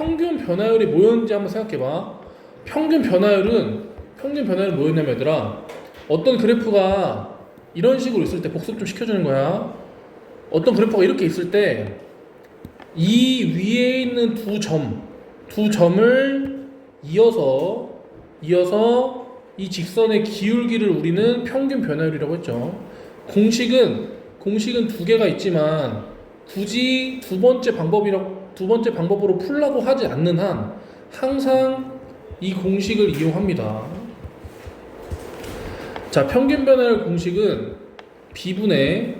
평균 변화율이 뭐였는지 한번 생각해봐. 평균 변화율은 평균 변화율은 뭐였냐면 얘들아 어떤 그래프가 이런 식으로 있을 때 복습 좀 시켜주는 거야. 어떤 그래프가 이렇게 있을 때 이 위에 있는 두 점, 두 점을 이어서 이어서 이 직선의 기울기를 우리는 평균 변화율이라고 했죠. 공식은 공식은 두 개가 있지만 굳이 두 번째 방법이라고 두 번째 방법으로 풀라고 하지 않는 한 항상 이 공식을 이용합니다. 자, 평균 변화율 공식은 b분의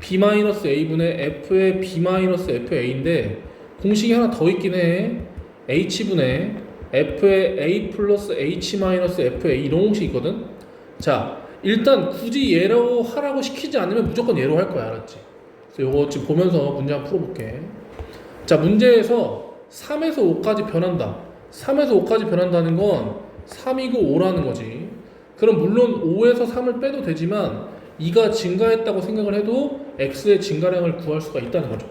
b-a분의 f의 b-fa인데 공식이 하나 더 있긴 해. h분의 f의 a 플러스 h-fa 이런 공식이 있거든. 자, 일단 굳이 얘라고 하라고 시키지 않으면 무조건 얘로 할 거야, 알았지? 그래서 이거 지금 보면서 문제 한번 풀어볼게. 자, 문제에서 3에서 5까지 변한다. 3에서 5까지 변한다는 건 3이고 5라는 거지. 그럼 물론 5에서 3을 빼도 되지만 2가 증가했다고 생각을 해도 x의 증가량을 구할 수가 있다는 거죠.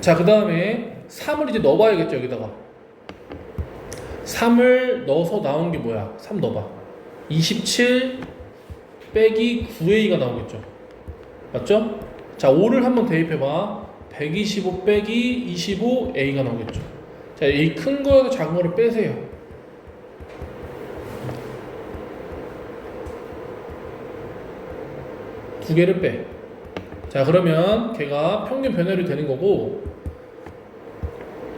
자, 그 다음에 3을 이제 넣어봐야겠죠, 여기다가. 3을 넣어서 나온 게 뭐야? 3 넣어봐. 27 빼기 9a가 나오겠죠. 맞죠? 자, 5를 한번 대입해봐. 125 빼기 25a가 나오겠죠. 자, 이 큰 거에서 작은 거를 빼세요. 두 개를 빼. 자, 그러면 걔가 평균 변화율이 되는 거고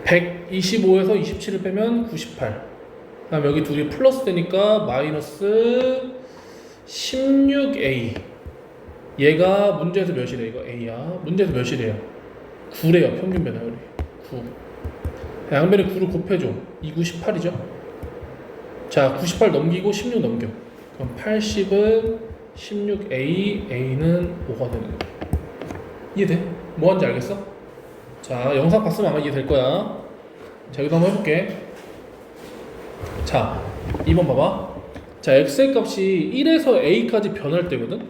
125에서 27을 빼면 98. 그다음 여기 둘이 플러스 되니까 마이너스 16a. 얘가 문제에서 몇이래 이거 a야. 문제에서 몇이래요? 9래요. 평균 변화율이 9. 양변에 9를 곱해줘. 2, 9, 18이죠. 자, 98 넘기고 16 넘겨. 그럼 80은 16a, a는 5가 되는 거야. 이해돼? 뭐 하는지 알겠어? 자, 영상 봤으면 아마 이해될 거야. 자, 여기도 한번 해볼게. 자, 2번 봐봐. 자, x의 값이 1에서 a까지 변할 때거든?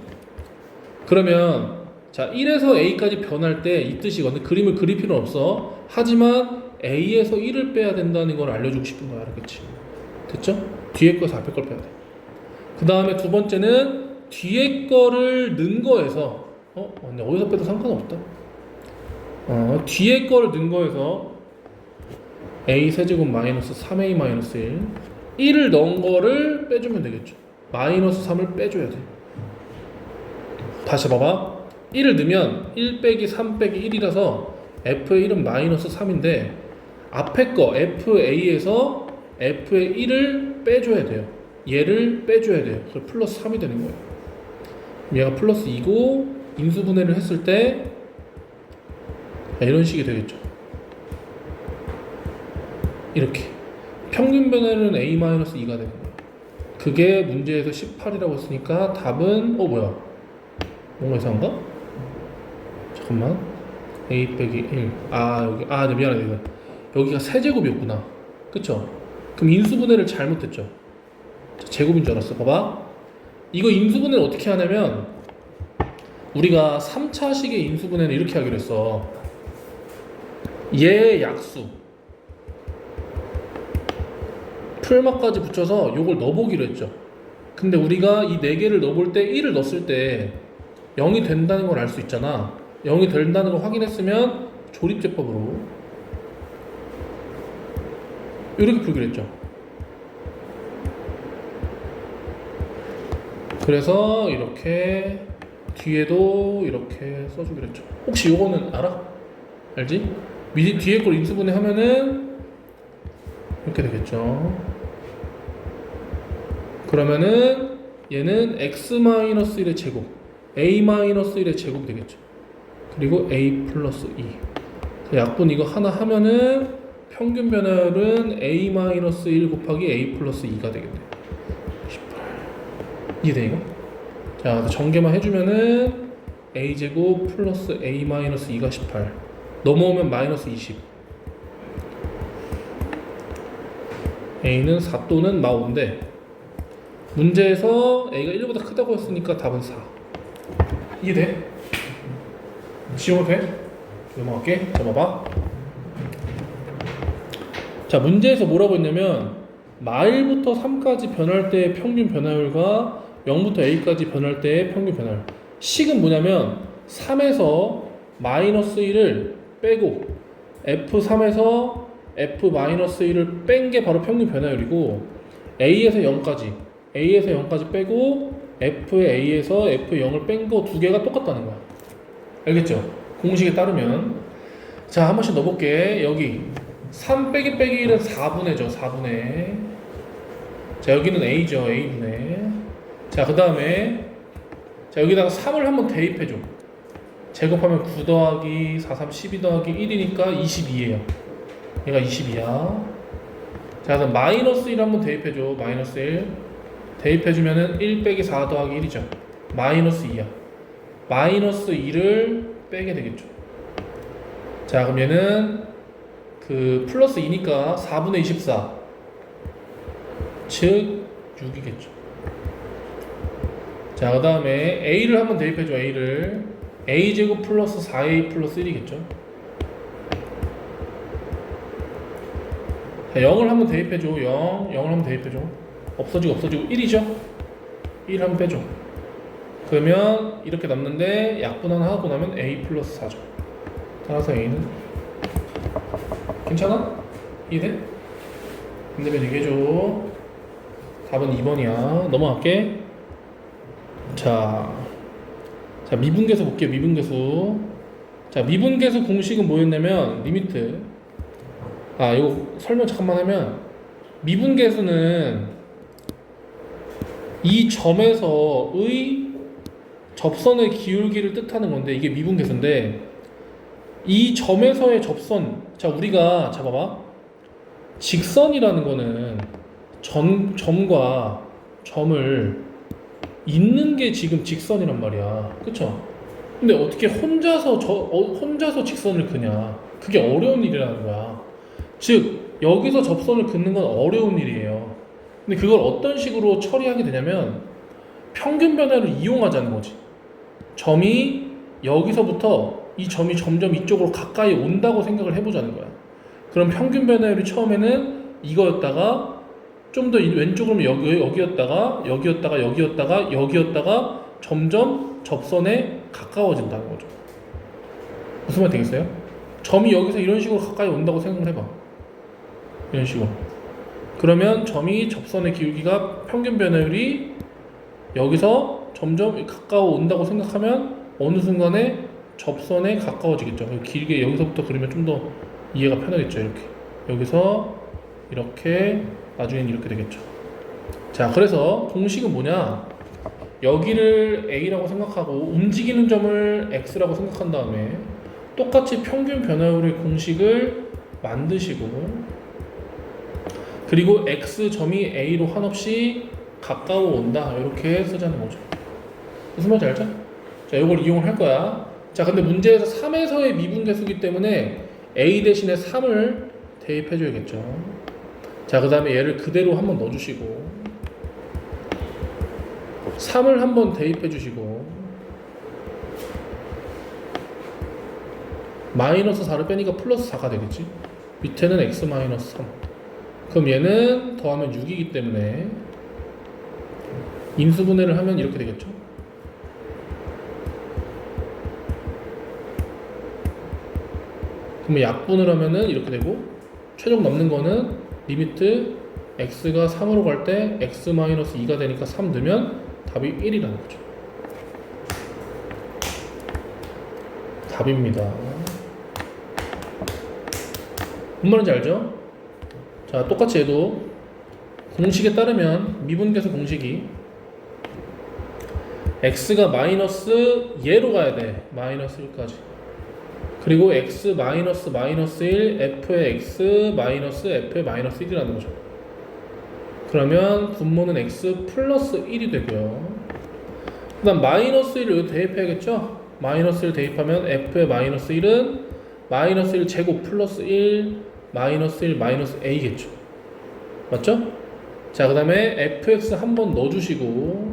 그러면, 자, 1에서 a까지 변할 때 이 뜻이거든. 그림을 그릴 필요는 없어. 하지만 a에서 1을 빼야 된다는 걸 알려주고 싶은 거야. 알겠지? 됐죠? 뒤에 거에서 앞에 걸 빼야 돼. 그 다음에 두 번째는 뒤에 거를 넣은 거에서, 어? 근데 어디서 빼도 상관없다. 어, 뒤에 거를 넣은 거에서 a 세제곱 마이너스 3a 마이너스 1 1을 넣은 거를 빼주면 되겠죠 마이너스 3을 빼줘야 돼 다시 봐봐 1을 넣으면 1 빼기 3 빼기 1이라서 f의 1은 마이너스 3인데 앞에 거 fa에서 f의 1을 빼줘야 돼요 얘를 빼줘야 돼요 그래서 플러스 3이 되는 거예요 얘가 플러스 2고 인수분해를 했을 때 자, 이런 식이 되겠죠. 이렇게 평균 변화는 a-2가 되는 거예요. 그게 문제에서 18이라고 했으니까 답은 어 뭐야? 뭔가 이상한가? 잠깐만 a 빼기 1. 아 여기 아 네, 미안해 이거 여기가 세제곱이었구나. 그쵸? 그럼 인수분해를 잘못했죠. 자, 제곱인 줄 알았어. 봐봐. 이거 인수분해를 어떻게 하냐면 우리가 3차식의 인수분해는 이렇게 하기로 했어. 얘 약수 풀막까지 붙여서 요걸 넣어보기로 했죠. 근데 우리가 이네 개를 넣어볼 때 1을 넣었을 때 0이 된다는 걸 알 수 있잖아. 0이 된다는 걸 확인했으면 조립제법으로 이렇게 풀기로 했죠. 그래서 이렇게 뒤에도 이렇게 써주기로 했죠. 혹시 요거는 알아? 알지? 미 뒤에 걸 인수분해 하면은 이렇게 되겠죠. 그러면은 얘는 x-1의 제곱, a-1의 제곱 되겠죠. 그리고 a 플러스 2. 약분 이거 하나 하면은 평균 변화율은 a-1 곱하기 a 플러스 2가 되겠네. 18. 이해돼 이거? 자, 전개만 해주면은 a 제곱 플러스 a 마이너스 2가 18. 넘어오면 마이너스 20. a는 4 또는 마 5인데 문제에서 a가 1보다 크다고 했으니까 답은 4. 이해돼? 지워도 돼? 넘어갈게. 자, 봐봐. 자 문제에서 뭐라고 했냐면 마일부터 3까지 변할 때의 평균 변화율과 0부터 a까지 변할 때의 평균 변화율 식은 뭐냐면 3에서 마이너스 1을 빼고 f3에서 f 마이너스 1을 뺀 게 바로 평균 변화율이고 a에서 0까지 a에서 0까지 빼고 f의 a에서 f의 0을 뺀 거 두 개가 똑같다는 거야 알겠죠? 공식에 따르면. 자 한 번씩 넣어볼게. 여기. 3 빼기 빼기 1은 4분의 죠 4분의. 자 여기는 a죠 a분의. 자그 다음에. 자 여기다가 3을 한번 대입해줘. 제곱하면 9 더하기 4, 3, 12 더하기 1이니까 22예요. 얘가 22야. 자 그다음 마이너스 1 한번 대입해줘. 마이너스 1 대입해주면은 1 빼기 4 더하기 1이죠. 마이너스 2야 마이너스 2를 빼게 되겠죠. 자 그럼 얘는 그 플러스 2니까 4분의 24 즉 6이겠죠. 자 그 다음에 a를 한번 대입해줘 a를. A제곱 플러스 4a 플러스 1이겠죠. 자 0을 한번 대입해줘 0 0을 한번 대입해줘. 없어지고 없어지고 1이죠. 1 한번 빼줘 그러면 이렇게 남는데 약분 하나 하고 나면 a 플러스 4죠. 따라서 a는 괜찮아? 이해돼? 안되면 얘기해줘. 답은 2번이야. 넘어갈게. 자, 자 미분계수 볼게요 미분계수. 자 미분계수 공식은 뭐였냐면 리미트. 아 이거 설명 잠깐만 하면 미분계수는 이 점에서의 접선의 기울기를 뜻하는 건데 이게 미분계수인데 이 점에서의 접선 자 우리가 잡아봐. 직선이라는 거는 점, 점과 점을 잇는 게 지금 직선이란 말이야. 그쵸? 근데 어떻게 혼자서 저 어, 혼자서 직선을 그냐? 그게 어려운 일이라는 거야. 즉 여기서 접선을 긋는 건 어려운 일이에요. 근데 그걸 어떤 식으로 처리하게 되냐면 평균 변화를 이용하자는 거지 점이 여기서부터 이 점이 점점 이쪽으로 가까이 온다고 생각을 해보자는 거야. 그럼 평균 변화율이 처음에는 이거였다가 좀 더 왼쪽으로 여기, 여기였다가 여기였다가 여기였다가 여기였다가 점점 접선에 가까워진다는 거죠. 무슨 말 되겠어요? 점이 여기서 이런 식으로 가까이 온다고 생각을 해봐. 이런 식으로. 그러면 점이 접선의 기울기가 평균 변화율이 여기서 점점 가까워 온다고 생각하면 어느 순간에 접선에 가까워지겠죠. 길게 여기서부터 그리면 좀 더 이해가 편하겠죠. 이렇게 여기서 이렇게 나중엔 이렇게 되겠죠. 자, 그래서 공식은 뭐냐? 여기를 a라고 생각하고 움직이는 점을 x라고 생각한 다음에 똑같이 평균 변화율의 공식을 만드시고 그리고 x 점이 a로 한없이 가까워 온다 이렇게 쓰자는 거죠. 무슨 말인지 알죠? 자, 이걸 이용을 할 거야. 자, 근데 문제에서 3에서의 미분계수기 때문에 a 대신에 3을 대입해 줘야겠죠. 자, 그 다음에 얘를 그대로 한번 넣어주시고 3을 한번 대입해 주시고 마이너스 4를 빼니까 플러스 4가 되겠지. 밑에는 x 마이너스 3. 그럼 얘는 더하면 6이기 때문에 인수분해를 하면 이렇게 되겠죠. 그러면 약분을 하면은 이렇게 되고 최종 남는 거는 리미트 x가 3으로 갈 때 x 2가 되니까 3 넣으면 답이 1이라는 거죠. 답입니다. 뭔 말인지 알죠? 자, 똑같이 해도 공식에 따르면 미분계수 공식이 x가 마이너스 예로 가야 돼. 마이너스 1까지. 그리고 x 마이너스 마이너스 1 f의 x 마이너스 f의 마이너스 1이라는 거죠. 그러면 분모는 x 플러스 1이 되고요. 그 다음 마이너스 1을 여기 대입해야겠죠? 마이너스 1 대입하면 f의 마이너스 1은 마이너스 1 제곱 플러스 1 마이너스 1 마이너스 a겠죠. 맞죠? 자, 그 다음에 fx 한 번 넣어주시고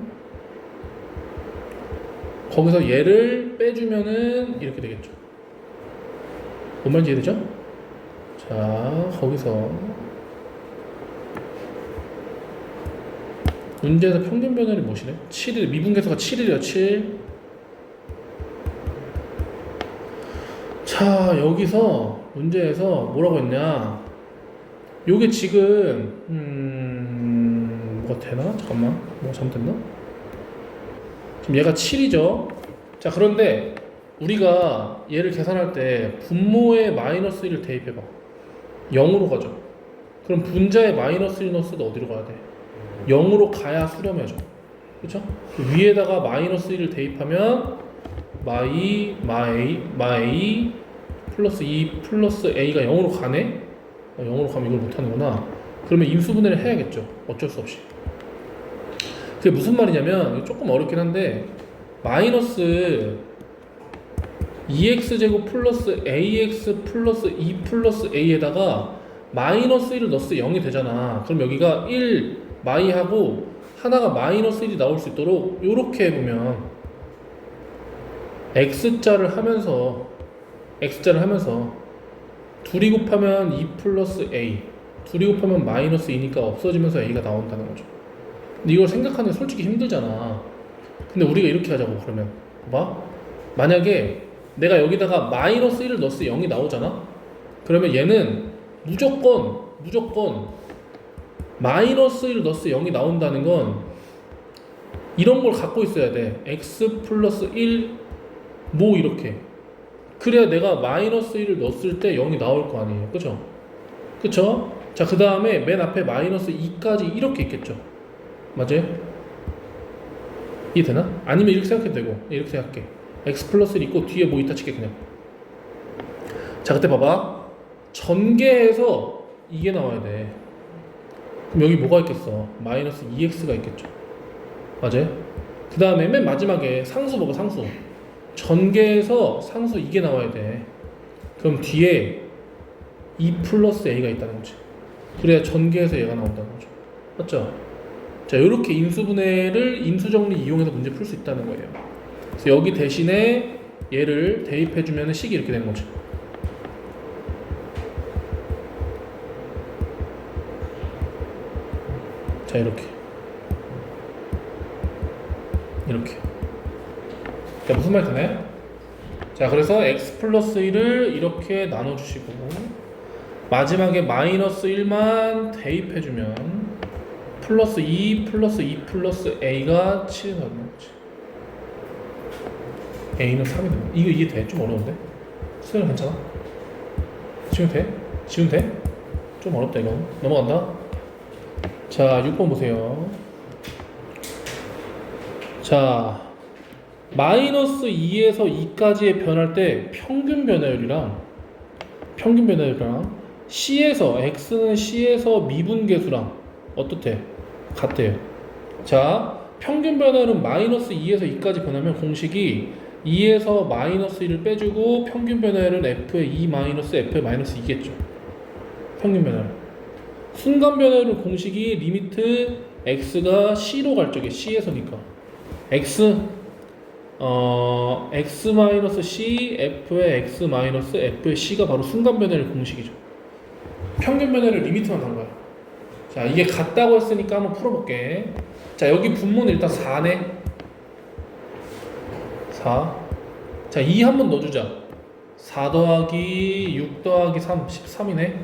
거기서 얘를 빼주면은 이렇게 되겠죠. 뭔 말인지 이해되죠? 자, 거기서 문제에서 평균 변화율이 무엇이래? 7일, 미분계수가 7일이야, 7. 자, 여기서 문제에서 뭐라고 했냐? 요게 지금, 음, 뭐가 되나? 잠깐만, 뭐가 잘못됐나? 지금 얘가 7이죠? 자, 그런데 우리가 얘를 계산할 때 분모에 마이너스 1을 대입해봐 0으로 가죠 그럼 분자에 마이너스 1 넣었을 때 어디로 가야 돼? 0으로 가야 수렴해져 그쵸? 위에다가 마이너스 1을 대입하면 마이 마이 마이 플러스 2 플러스 a가 0으로 가네? 어, 0으로 가면 이걸 못하는구나 그러면 인수분해를 해야겠죠 어쩔 수 없이 그게 무슨 말이냐면 조금 어렵긴 한데 마이너스 2x제곱 플러스 ax 플러스 2 플러스 a에다가 마이너스 1을 넣었을 때 0이 되잖아. 그럼 여기가 1 마이하고 하나가 마이너스 1이 나올 수 있도록 이렇게 해보면 x자를 하면서 x자를 하면서 둘이 곱하면 2 플러스 a 둘이 곱하면 마이너스 2니까 없어지면서 a가 나온다는 거죠. 근데 이걸 생각하는 게 솔직히 힘들잖아. 근데 우리가 이렇게 하자고 그러면. 봐봐. 만약에 내가 여기다가 마이너스 1을 넣었을 때 0이 나오잖아 그러면 얘는 무조건 무조건 마이너스 1을 넣었을 때 0이 나온다는 건 이런 걸 갖고 있어야 돼 x 플러스 1 뭐 이렇게 그래야 내가 마이너스 1을 넣었을 때 0이 나올 거 아니에요 그죠? 그쵸? 자 그 다음에 맨 앞에 마이너스 2까지 이렇게 있겠죠 맞아요? 이해되나? 아니면 이렇게 생각해도 되고 이렇게 생각해 x 플러스 1 있고 뒤에 뭐 있다 칠게 그냥. 자 그때 봐봐. 전개해서 이게 나와야 돼. 그럼 여기 뭐가 있겠어? 마이너스 2x가 있겠죠. 맞아요? 그 다음에 맨 마지막에 상수 봐봐 상수. 전개해서 상수 이게 나와야 돼. 그럼 뒤에 2 플러스 a가 있다는 거지. 그래야 전개해서 얘가 나온다는 거죠. 맞죠? 자 이렇게 인수분해를 인수정리 이용해서 문제 풀 수 있다는 거예요 그래서 여기 대신에 얘를 대입해주면 식이 이렇게 되는 거죠. 자 이렇게. 이렇게. 자 무슨 말 드나요? 자 그래서 x 플러스 1을 이렇게 나눠주시고 마지막에 마이너스 1만 대입해주면 플러스 2 플러스 2 플러스 a가 7이 나오는 거지 a는 3이 되는 이거 이해 돼? 좀 어려운데? 수능 괜찮아? 지금 돼? 지금 돼? 좀 어렵다 이거 넘어간다 자 6번 보세요 자 마이너스 2에서 2까지의 변할 때 평균 변화율이랑 평균 변화율이랑 C에서 X는 C에서 미분계수랑 어떻대? 같대요. 자, 평균 변화율은 마이너스 2에서 2까지 변하면 공식이 2에서 마이너스 1을 빼주고 평균 변화율은 F의 2 마이너스 F의 마이너스 2겠죠. 평균 변화율. 순간 변화율은 공식이 리미트 X가 C로 갈 적에 C에서니까 X 어, x 마이너스 c f의 x 마이너스 f의 c가 바로 순간 변화율 공식이죠. 평균 변화율 리미트만 단 거야. 자, 이게 같다고 했으니까 한번 풀어볼게. 자, 여기 분모는 일단 4네. 4. 자, 2 한번 넣어주자. 4 더하기 6 더하기 3, 13이네.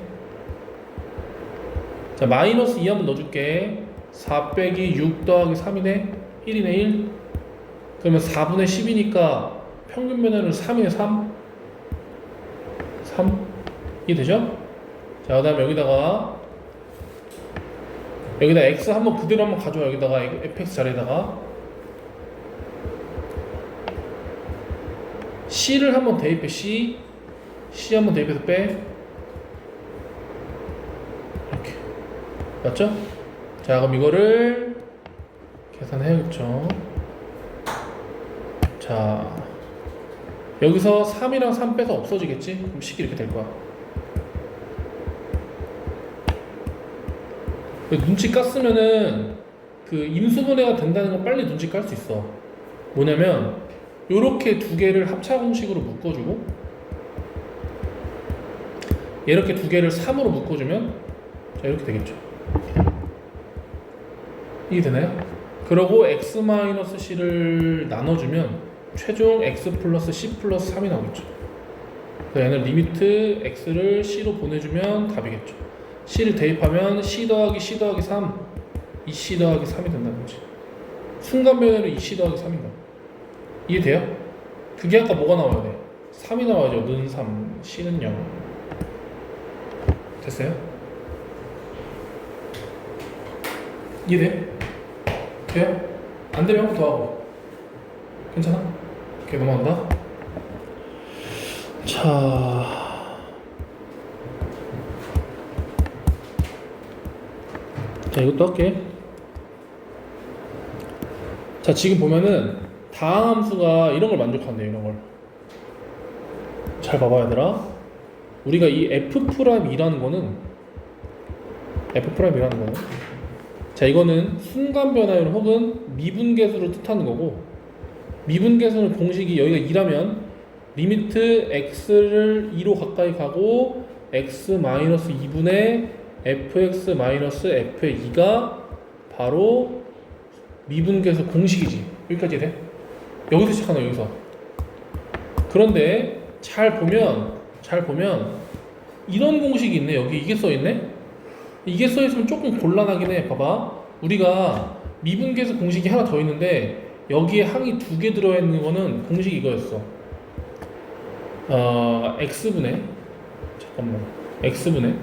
자, 마이너스 2 한번 넣어줄게. 4 빼기 6 더하기 3이네. 1이네, 1. 그러면 4분의 10이니까 평균 변화는 3이네 3 3 이해되죠? 자 그 다음에 여기다가 여기다 x 한번 그대로 한번 가져와 여기다가 fx 자리에다가 c를 한번 대입해. C. C 한번 대입해서 빼. 이렇게. 맞죠? 자 그럼 이거를 계산해야겠죠. 자 여기서 3이랑 3 빼서 없어지겠지? 그럼 식이 이렇게 될 거야. 그 눈치 깠으면은 그 인수분해가 된다는 건 빨리 눈치 깔 수 있어. 뭐냐면 요렇게 두 개를 합차 공식으로 묶어주고 이렇게 두 개를 3으로 묶어주면 자 이렇게 되겠죠 이게 되나요? 그러고 x-c를 나눠주면 최종 x 플러스 c 플러스 3이 나오겠죠. 그래서 얘는 리미트 x를 c로 보내주면 답이겠죠. c를 대입하면 c 더하기 c 더하기 3, 2c 더하기 3이 된다는 거지. 순간 변화는 2c 더하기 3인가. 이해돼요? 그게 아까 뭐가 나와야 돼? 3이 나와야죠. 는 3, c는 0. 됐어요? 이해돼? 돼요? 안 되면 한 번 더 하고. 괜찮아? 오케이, 넘어간다. 자. 자, 이것도 할게. 자, 지금 보면은 다항 함수가 이런 걸 만족한대요, 이런 걸. 잘 봐봐, 얘들아. 우리가 이 F'이라는 거는 F'이라는 거는 자, 이거는 순간 변화율 혹은 미분계수를 뜻하는 거고 미분계수는 공식이 여기가 2라면 리미트 x를 2로 가까이 가고 x 2분의 fx f의 2가 바로 미분계수 공식이지 여기까지 돼? 여기서 시작하나 여기서. 그런데 잘 보면 잘 보면 이런 공식이 있네. 여기 이게 써 있네? 이게 써 있으면 조금 곤란하긴 해. 봐봐. 우리가 미분계수 공식이 하나 더 있는데 여기에 항이 두 개 들어있는 거는 공식 이거였어. 어 x분의 잠깐만. X분의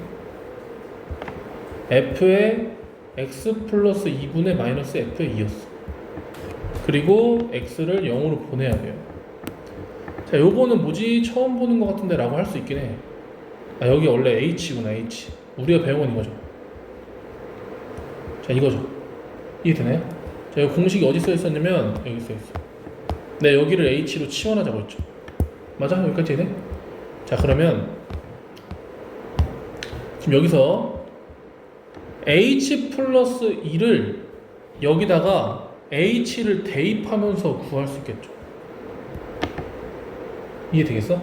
f의 x 플러스 2분의 마이너스 f의 2였어 그리고 x를 0으로 보내야 돼요. 자 요거는 뭐지? 처음 보는 것 같은데 라고 할 수 있긴 해. 아, 여기 원래 h구나 h. 우리가 배운 건 이거죠. 자 이거죠. 이해되나요? 자 여기 공식이 어디 써 있었냐면 여기 써 있어 네 여기를 h로 치환하자고 했죠. 맞아? 여기까지 돼? 자 그러면 지금 여기서 h 플러스 2를 여기다가 h를 대입하면서 구할 수 있겠죠. 이해되겠어?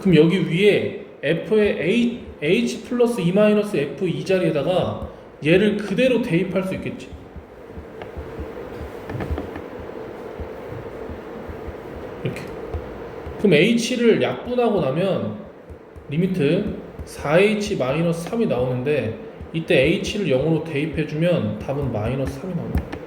그럼 여기 위에 f의 h, 플러스 2 마이너스 f 2 자리에다가 얘를 그대로 대입할 수 있겠지. 이렇게. 그럼 h를 약분하고 나면 리미트 4h 마이너스 3이 나오는데 이때 h를 0으로 대입해주면 답은 마이너스 3이 나옵니다